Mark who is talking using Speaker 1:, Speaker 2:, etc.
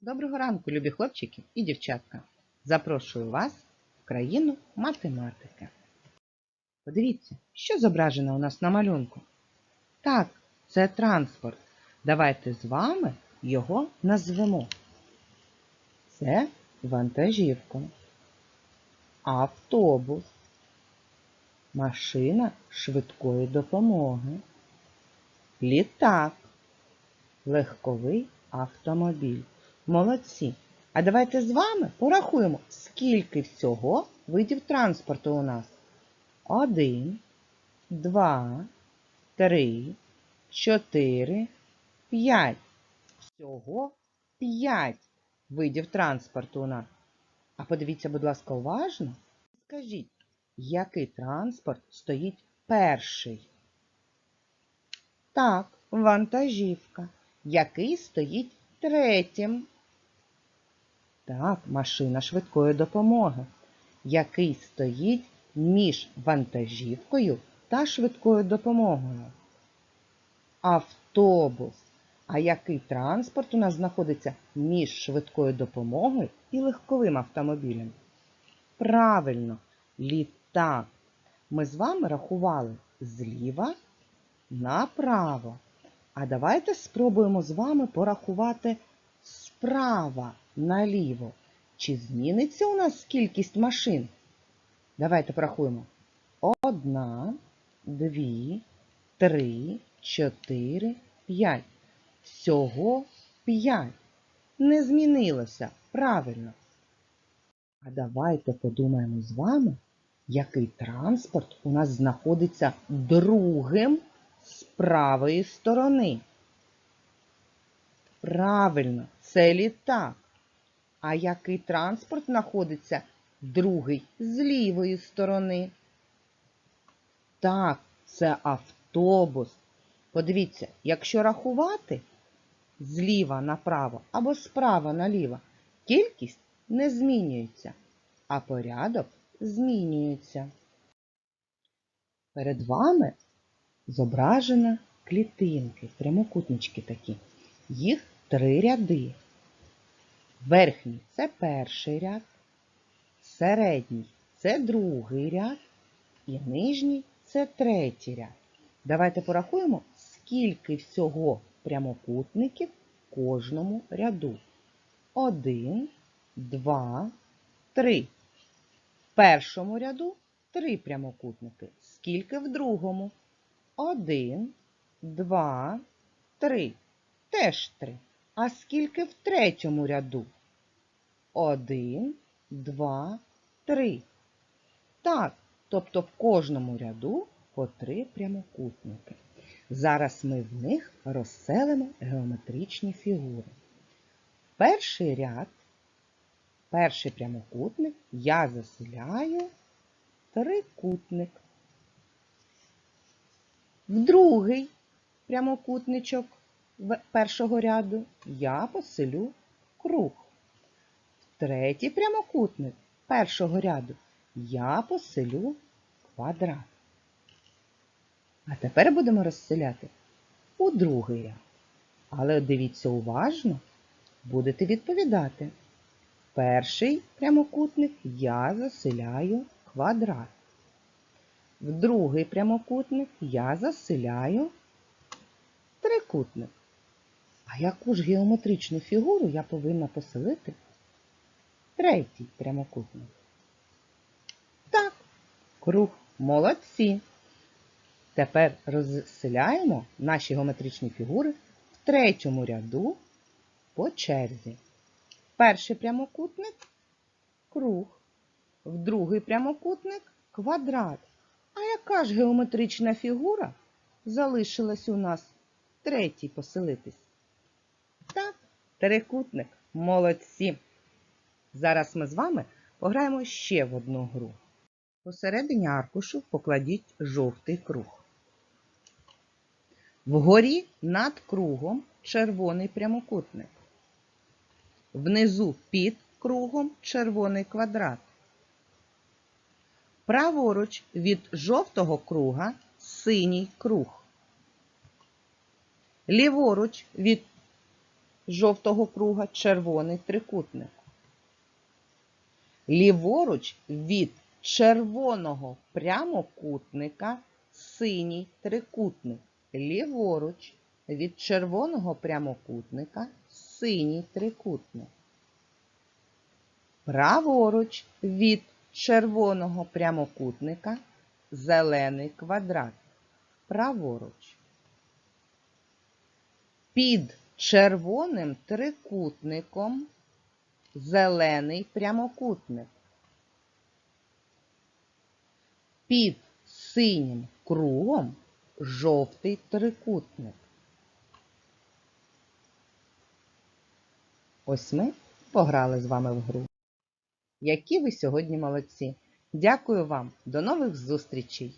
Speaker 1: Доброго ранку, любі хлопчики і дівчатка. Запрошую вас в країну математики. Подивіться, що зображено у нас на малюнку. Так, це транспорт. Давайте з вами його назвемо. Це вантажівка, автобус, машина швидкої допомоги, літак, легковий автомобіль. Молодці! А давайте з вами порахуємо, скільки всього видів транспорту у нас. Один, два, три, чотири, п'ять. Всього п'ять видів транспорту у нас. А подивіться, будь ласка, уважно. Скажіть, який транспорт стоїть перший? Так, вантажівка. Який стоїть третім? Так, машина швидкої допомоги. Який стоїть між вантажівкою та швидкою допомогою? Автобус. А який транспорт у нас знаходиться між швидкою допомогою і легковим автомобілем? Правильно, літак. Ми з вами рахували зліва направо. А давайте спробуємо з вами порахувати справа наліво. Чи зміниться у нас кількість машин? Давайте порахуємо. Одна, дві, три, чотири, п'ять. Всього п'ять. Не змінилося. Правильно. А давайте подумаємо з вами, який транспорт у нас знаходиться другим з правої сторони. Правильно, це літак. А який транспорт знаходиться другий з лівої сторони? Так, це автобус. Подивіться, якщо рахувати зліва направо або справа наліво, кількість не змінюється, а порядок змінюється. Перед вами зображено клітинки, прямокутнички такі. Їх три ряди. Верхній це перший ряд, середній це другий ряд і нижній це третій ряд. Давайте порахуємо, скільки всього прямокутників в кожному ряду. Один, два, три. В першому ряду три прямокутники. Скільки в другому? Один, два, три. Теж три. А скільки в третьому ряду? Один, два, три. Так, тобто в кожному ряду по три прямокутники. Зараз ми в них розселимо геометричні фігури. Перший ряд, перший прямокутник я заселяю трикутник. В другий прямокутничок першого ряду я поселю круг. В третій прямокутник першого ряду я поселю квадрат. А тепер будемо розселяти у другий ряд. Але дивіться уважно, будете відповідати. Перший прямокутник я заселяю квадрат. В другий прямокутник я заселяю трикутник. А яку ж геометричну фігуру я повинна поселити? Третій прямокутник. Так, круг. Молодці. Тепер розселяємо наші геометричні фігури в третьому ряду по черзі. Перший прямокутник круг. В другий прямокутник квадрат. А яка ж геометрична фігура залишилась у нас третій поселитись? Трикутник. Молодці. Зараз ми з вами пограємо ще в одну гру. Посередині аркушу покладіть жовтий круг. Вгорі над кругом червоний прямокутник. Внизу під кругом червоний квадрат. Праворуч від жовтого круга синій круг. Ліворуч від жовтого круга червоний трикутник. Ліворуч від червоного прямокутника синій трикутник. Ліворуч від червоного прямокутника синій трикутник. Праворуч від червоного прямокутника зелений квадрат. Праворуч. Під червоним трикутником зелений прямокутник. Під синім кругом жовтий трикутник. Ось ми пограли з вами в гру. Які ви сьогодні молодці! Дякую вам! До нових зустрічей!